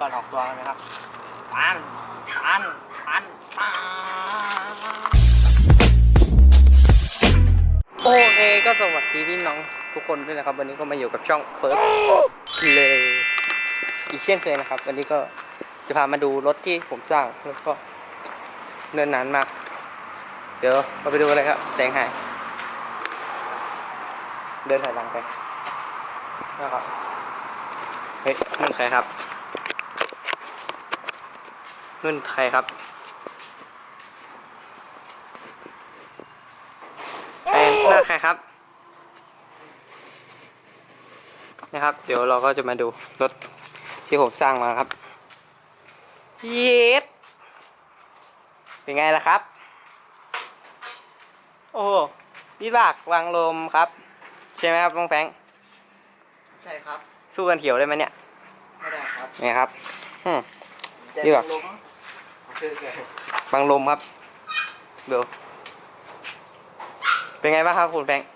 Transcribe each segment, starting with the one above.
ตอนออกตัวนะครับปันปันปันปันโอเคก็สวัสดีพี่น้องทุกคนด้วยนะครับ วันนี้ก็มาอยู่กับช่อง First เลยอีกเช่นเคยนะครับ วันนี้ก็จะพามาดูรถที่ผมสร้างแล้วก็เนินนานมาก เดี๋ยวเราไปดูเลยครับ แสงหาย เดินถอยหลังไปนะครับ เฮ้ยนุ่นใครครับ นุ่นใครครับแอนหน้าใครครับ นะครับ เดี๋ยวเราก็จะมาดูรถที่ผมสร้างมาครับเย็ดเป็นไงล่ะครับ โอ้วิบากวางลมครับ ใช่ไหมครับน้องแฟรงค์ใช่ครับ สู้กันเขียวได้ไหมเนี่ย ไม่ได้ครับ เนี่ยครับ อืมจะดีกว่าล้งบางลมครับเดี๋ยวเป็นไงบ้างครับคุณแฟงค์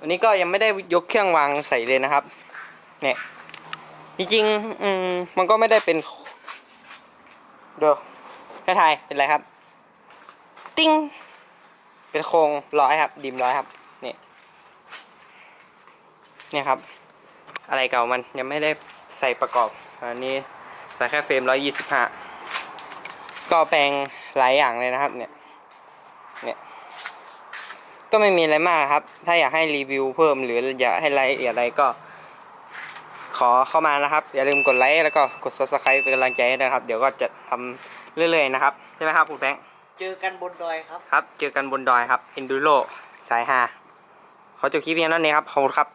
วันนี้ก็ยังไม่ได้ยกเครื่องวางใส่เลยนะครับ เนี่ยจริงๆอืมมันก็ไม่ได้เป็นเดี๋ยวแค่ทายเป็นไรครับ ติ้งเป็นโครงร้อยครับ ดิมร้อยครับเนี่ยเนี่ยครับ อะไรเก่ามันยังไม่ได้ใส่ประกอบอันนี้ ใส่แค่เฟรมร้อยยี่สิบห้าก็แปลงหลายอย่างเลยนะครับ เนี่ยเนี่ยก็ไม่มีอะไรมากครับ ถ้าอยากให้รีวิวเพิ่มหรืออยากให้รายละเอียดอะไรก็ ขอเข้ามานะครับ อย่าลืมกดไลค์แล้วก็กด subscribe เป็นกำลังใจให้ด้วยนะครับ เดี๋ยวก็จะทำเรื่อยๆนะครับใช่ไหมครับคุณแฟรงค์เจอกันบนดอยครับครับ เจอกันบนดอยครับ Enduro สายฮาขอจบคลิปเพียงเท่านี้ครับขอบคุณครับ